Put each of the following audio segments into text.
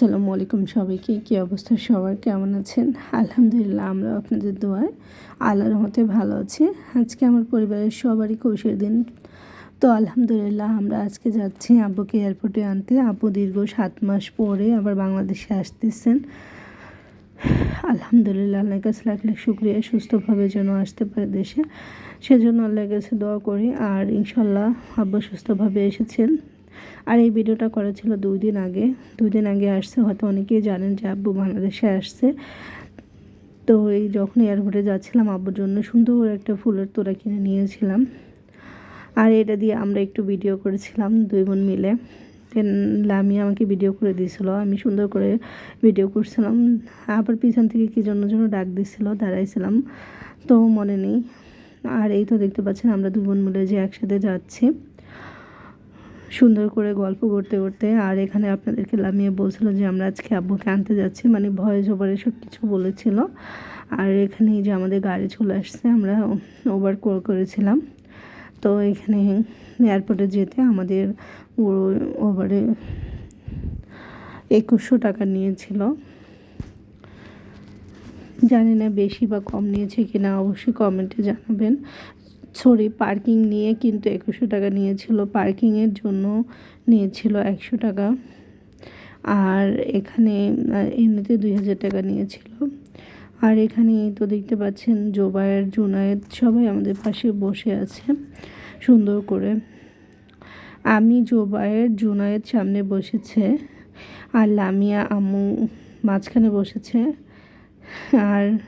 আসসালামু আলাইকুম সবাইকে। কী অবস্থা? সবার কেমন আছেন? আলহামদুলিল্লাহ আমরা আপনাদের দোয়ায় আল্লাহর রহমতে ভালো আছি। আজকে আমার পরিবারের সবারই খুশির দিন। তো আলহামদুলিল্লাহ, আমরা আজকে যাচ্ছি আব্বুকে এয়ারপোর্টে আনতে। আব্বু দীর্ঘ সাত মাস পরে আবার বাংলাদেশে আসতেছেন। আলহামদুলিল্লাহ, আল্লাহর কাছে লাখ লাখ শুক্রিয়া, সুস্থভাবে যেন আসতে পারে দেশে। সেজন্য আল্লাহর কাছে দোয়া করি। আর ইনশাল্লাহ আব্বু সুস্থভাবে এসেছেন। আর এই ভিডিওটা করা ছিল দুই দিন আগে। দুই দিন আগে আসছে, হয়তো অনেকেই জানেন যে আব্বু বাংলাদেশে আসছে। তো এই যখন এয়ারপোর্টে যাচ্ছিলাম, আব্বুর জন্য সুন্দর একটা ফুলের তোড়া কিনে নিয়েছিলাম। আর এটা দিয়ে আমরা একটু ভিডিও করেছিলাম, দুই বোন মিলে। লামি আমাকে ভিডিও করে দিয়েছিল, আমি সুন্দর করে ভিডিও করছিলাম। আবার পিছন থেকে কী জন্য জন্য ডাক দিছিল দাঁড়াইছিলাম। তো মনে নেই। আর এই তো দেখতে পাচ্ছেন, আমরা দু বোন মিলে যে একসাথে যাচ্ছি। সুন্দর করে গল্প করতে করতে আর এখানে আপনাদেরকে লামিয়ে বলছিল যে আমরা আজকে আব্বুকে আনতে যাচ্ছি মানে ভয়েস ওভারে সব কিছু বলেছিল। আর এখানে যে আমাদের গাড়ি চলে আসছে, আমরা ওভার কল করেছিলাম। তো এখানে এয়ারপোর্টে যেতে আমাদের ওভারে একুশশো টাকা নিয়েছিল। জানি না বেশি বা কম নিয়েছে কিনা, অবশ্যই কমেন্টে জানাবেন। সরি, পার্কিং নিয়ে কিন্তু একুশশো টাকা নিয়েছিল। পার্কিংয়ের জন্য নিয়েছিল একশো টাকা। আর এখানে এমনিতে দুই হাজার টাকা নিয়েছিল। আর এখানে তো দেখতে পাচ্ছেন, জোবায়ের, জুনায়েদ সবাই আমাদের পাশে বসে আছে সুন্দর করে। আমি, জোবায়ের, জুনায়েদ সামনে বসেছে আর লামিয়া, আম্মু মাঝখানে বসেছে। আর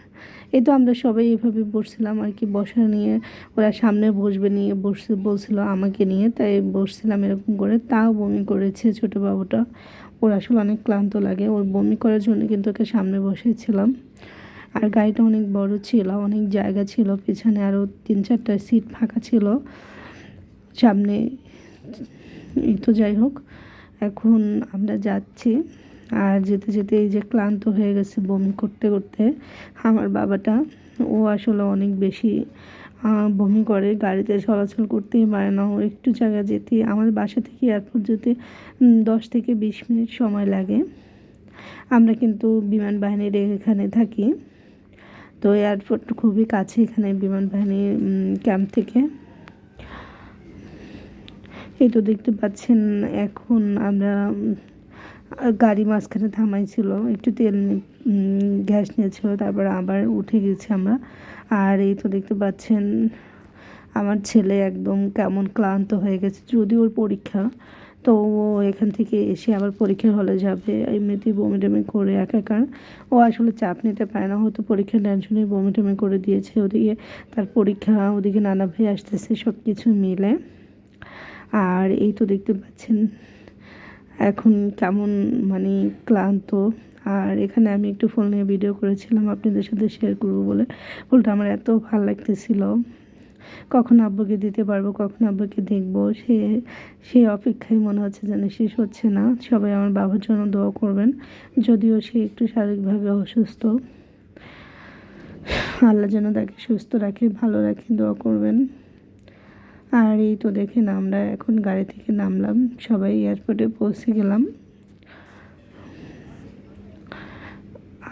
এই তো আমরা সবাই এভাবে বসছিলাম আর কি, বসা নিয়ে ওরা সামনে বসবে নিয়ে বসে, বলছিল আমাকে নিয়ে, তাই বসছিলাম এরকম করে। তাও বমি করেছে ছোটো বাবুটা। ওর আসলে অনেক ক্লান্ত লাগে। ওর বমি করার জন্য কিন্তু ওকে সামনে বসেছিলাম। আর গাড়িটা অনেক বড় ছিল, অনেক জায়গা ছিল পিছনে, আরও তিন চারটা সিট ফাঁকা ছিল সামনে। এই তো যাই হোক, এখন আমরা যাচ্ছি। আর যেতে যেতে এই যে ক্লান্ত হয়ে গেছে বমি করতে করতে, আমার বাবাটা, ও আসলে অনেক বেশি বমি করে, গাড়িতে চলাচল করতেই পারে না, ও একটু জায়গা যেতে আমাদের বাসা থেকে এয়ারপোর্ট যেতে দশ থেকে বিশ মিনিট সময় লাগে। আমরা কিন্তু বিমান বাহিনীর এখানে থাকি। তো এয়ারপোর্ট খুবই কাছে এখানে বিমান বাহিনীর ক্যাম্প থেকে। এই তো দেখতে পাচ্ছেন, এখন আমরা গাড়ি মাঝখানে থামাইছিল একটু তেল গ্যাস নিয়েছিল, তারপর আবার উঠে গেছি আমরা। আর এই তো দেখতে পাচ্ছেন, আমার ছেলে একদম কেমন ক্লান্ত হয়ে গেছে যদি ওর পরীক্ষা। তো ও এখান থেকে এসে আবার পরীক্ষার হলে যাবে এমনিতেই বমি টমি করে একাকার। ও আসলে চাপ নিতে পারে না, হয়তো পরীক্ষার টেনশনে বমি টমি করে দিয়েছে ওদিকে, তার পরীক্ষা ওদিকে নানা ভাই আসতেছে সব কিছু মিলে। আর এই তো দেখতে পাচ্ছেন এখন কেমন মানে ক্লান্ত। আর এখানে আমি একটু ফোন নিয়ে ভিডিও করেছিলাম, আপনাদের সাথে শেয়ার করব বলে। ফুলটা আমার এত ভালো লাগতেছিল। কখন আব্বুকে দিতে পারব, কখন আব্বুকে দেখব, সে সেই অপেক্ষায় মনে হচ্ছে যেন শেষ হচ্ছে না। সবাই আমার বাবার জন্য দোয়া করবেন, যদিও সে একটু শারীরিকভাবে অসুস্থ। আল্লাহ যেন তাকে সুস্থ রাখে, ভালো রাখে, দোয়া করবেন। আর এই তো দেখেন আমরা এখন গাড়ি থেকে নামলাম, সবাই এয়ারপোর্টে পৌঁছে গেলাম।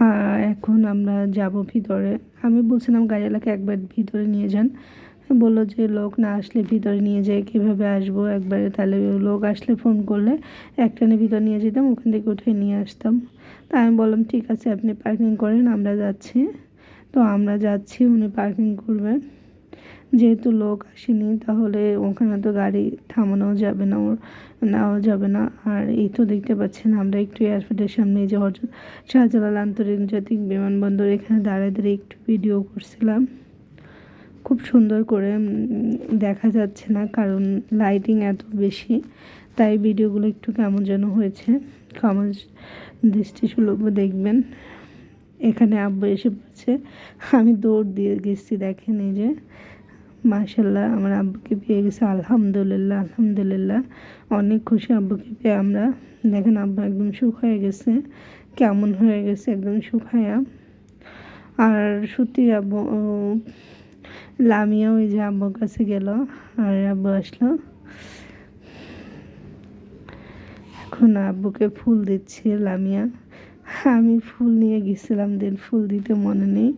আর এখন আমরা যাব ভিতরে। আমি বলছিলাম গাড়িওয়ালাকে একবার ভিতরে নিয়ে যান। বলল যে, লোক না আসলে ভিতরে নিয়ে যায় কীভাবে আসব? একবারে তাহলে লোক আসলে ফোন করলে একটানে ভিতরে নিয়ে যেতাম, ওখান থেকে উঠে নিয়ে আসতাম। তা আমি বললাম, ঠিক আছে, আপনি পার্কিং করেন, আমরা যাচ্ছি। তো আমরা যাচ্ছি, উনি পার্কিং করবেন যেহেতু লোক আসেনি, তাহলে ওখানে তো গাড়ি থামানো যাবে না, ওর নেওয়া যাবে না। আর এই তো দেখতে পাচ্ছেন আমরা একটু এয়ারপোর্টের সামনে যে হজরত শাহজালাল আন্তর্জাতিক বিমানবন্দর, এখানে দাঁড়িয়ে দাঁড়িয়ে একটু ভিডিও করছিলাম। খুব সুন্দর করে দেখা যাচ্ছে না, কারণ লাইটিং এত বেশি, তাই ভিডিওগুলো একটু কেমন যেন হয়েছে। কেমন দৃষ্টি সুলভ দেখবেন। এখানে আব্বু এসে পড়ছে আমি দৌড় দিয়ে গেছি, দেখেন এই যে মাশাল্লাহ আমার আব্বুকে পেয়ে গেছে, আলহামদুলিল্লাহ আলহামদুলিল্লাহ, অনেক খুশি আব্বুকে পেয়ে আমরা, দেখেন আব্বু একদম সুখ হয়ে গেছে, কেমন হয়ে গেছে, একদম শুকায়া আর সত্যি আব্বু লামিয়া ওই যে আব্বুর কাছে গেল, আর আব্বু আসলো, এখন আব্বুকে ফুল দিচ্ছে লামিয়া আমি ফুল নিয়ে গেছিলাম, দেন ফুল দিতে মনে নেই।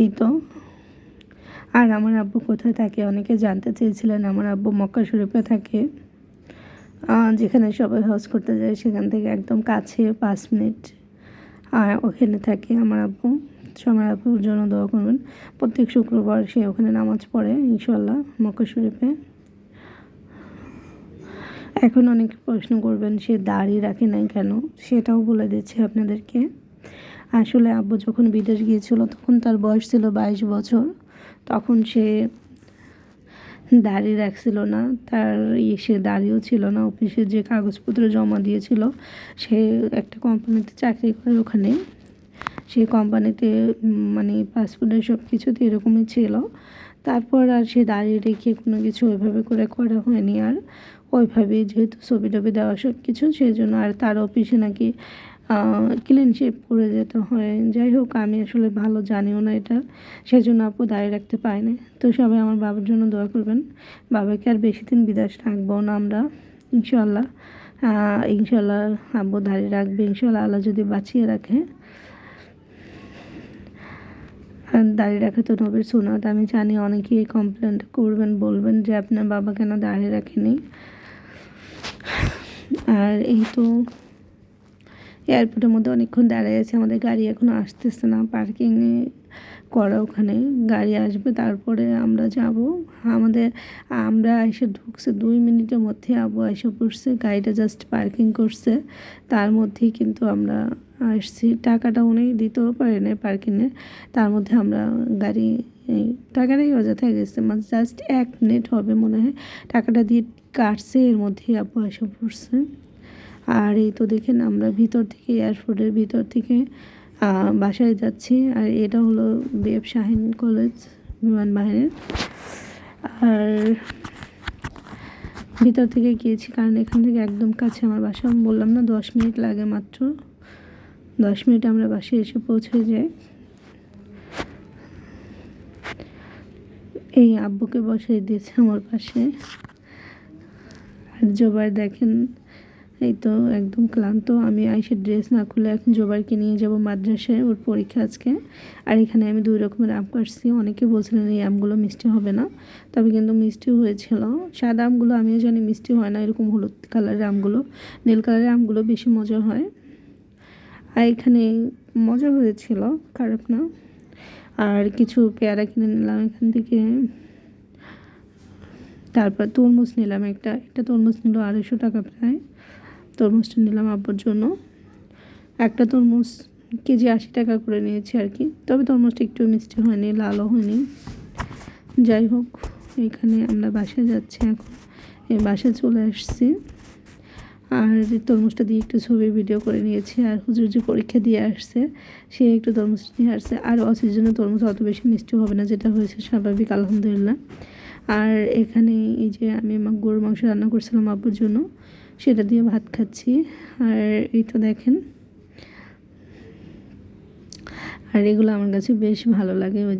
এই তো। আর আমার আব্বু কোথায় থাকে? অনেকে জানতে চেয়েছিলেন, আমার আব্বু মক্কা শরীফে থাকে। যেখানে সবাই হজ করতে যায়, সেখান থেকে একদম কাছে, পাঁচ মিনিট আর ওখানে থাকে আমার আব্বু। সো আমার আব্বুর জন্য দোয়া করবেন প্রত্যেক শুক্রবার সে ওখানে নামাজ পড়ে ইনশাল্লাহ মক্কা শরীফে। এখন অনেকে প্রশ্ন করবেন, সে দাড়ি রাখে নাই কেন? সেটাও বলে দিচ্ছে আপনাদেরকে। আসলে আব্বু যখন বিদেশ গিয়েছিল, তখন তার বয়স ছিল বাইশ বছর। তখন সে দাড়ি রাখছিল না, তার ইয়ে সে দাড়িও ছিল না, অফিসে যে কাগজপত্র জমা দিয়েছিল, সে একটা কোম্পানিতে চাকরি করে ওখানে। সেই কোম্পানিতে মানে পাসপোর্টের সব কিছুতে এরকমই ছিল। তারপর আর সে দাঁড়িয়ে রেখে কোনো কিছু ওইভাবে করে করা হয়নি আর। ওইভাবেই যেহেতু ছবি টবি দেওয়া সব কিছু সেই জন্য আর তার অফিসে নাকি ক্লিন শেপ করে যেতে হয়। যাই হোক, আমি আসলে ভালো জানিও না এটা সেই জন্য আপু দাঁড়িয়ে রাখতে পারি না তো সবাই আমার বাবার জন্য দোয়া করবেন। বাবাকে আর বেশি দিন বিদেশ রাখব না আমরা ইনশাল্লাহ ইনশাল্লাহ আব্বু দাঁড়িয়ে রাখবে। ইনশাল্লাহ আল্লাহ যদি বাঁচিয়ে রাখে। দাঁড়িয়ে রাখা তো নবীর সুনত আমি জানি অনেকেই কমপ্লেন করবেন, বলবেন যে আপনার বাবা কেন দাঁড়িয়ে রাখেনি। আর এই তো এয়ারপোর্টের মধ্যে অনেকক্ষণ দাঁড়িয়ে আছে, আমাদের গাড়ি এখনও আসতেছে না। পার্কিংয়ে করা ওখানে গাড়ি আসবে, তারপরে আমরা যাব। আমাদের, আমরা এসে ঢুকছে দুই মিনিটের মধ্যে আবু এসে পড়ছে, গাড়িটা জাস্ট পার্কিং করছে। তার মধ্যেই কিন্তু আমরা আসছি। টাকাটা উনি দিতেও পারে না পার্কিংয়ে তার মধ্যে আমরা গাড়ি টাকাটাই অযথায় গেছে। মানে জাস্ট এক মিনিট হবে মনে হয়। টাকাটা দিয়ে কাটছে, এর মধ্যেই আপু এসে পড়ছে। আর এই তো দেখেন, আমরা ভিতর থেকে এয়ারপোর্টের ভিতর থেকে বাসায় যাচ্ছি আর এটা হলো বেব শাহিন কলেজ, বিমান বাহিনীর। আর ভিতর থেকে গিয়েছি কারণ এখান থেকে একদম কাছে আমার বাসা। বললাম না, দশ মিনিট লাগে মাত্র। দশ মিনিট আমরা বাসায় এসে পৌঁছে যাই। এই আব্বুকে বসিয়ে দিয়েছে আমার পাশে। আর জোবার দেখেন এই তো একদম ক্লান্ত। আমি আইসে ড্রেস না খুলে এখন জোবারকে নিয়ে যাব মাদ্রাসায়, ওর পরীক্ষা আজকে। আর এখানে আমি দুই রকমের আম কাটছি। অনেকে বলছিলেন এই আমগুলো মিষ্টি হবে না, তবে কিন্তু মিষ্টি হয়েছিল। সাদা আমগুলো আমিও জানি মিষ্টি হয় না, এরকম হলুদ কালারের আমগুলো, নীল কালারের আমগুলো বেশি মজা হয়। আর এখানে মজা হয়েছিল, খারাপ না। আর কিছু পেয়ারা কিনে নিলাম এখান থেকে। তারপর তরমুজ নিলাম একটা একটা তরমুজ নিল আড়াইশো টাকা প্রায়। তরমুজটা নিলাম আব্বুর জন্য। একটা তরমুজ কেজি আশি টাকা করে নিয়েছি আর কি। তবে তরমুজটা একটু মিষ্টি হয়নি, লালও হয়নি। যাই হোক, এখানে আমরা বাসায় যাচ্ছি এখন। এই বাসায় চলে আসছি। আর তরমুজটা দিয়ে একটু ছবি ভিডিও করে নিয়েছি, আর হুজুর যে পরীক্ষা দিয়ে আসছে, সে একটু তরমুজ নিয়ে আসছে। আর অসির জন্য তরমুজ অত বেশি মিষ্টি হবে না, যেটা হয়েছে স্বাভাবিক, আলহামদুলিল্লাহ। আর এখানে এই যে আমি আমার গরুর মাংস রান্না করছিলাম আব্বুর জন্য সেটা দিয়ে ভাত খাচ্ছি। আর এই তো দেখেন। আর এগুলো আমার কাছে বেশ ভালো লাগে। ওই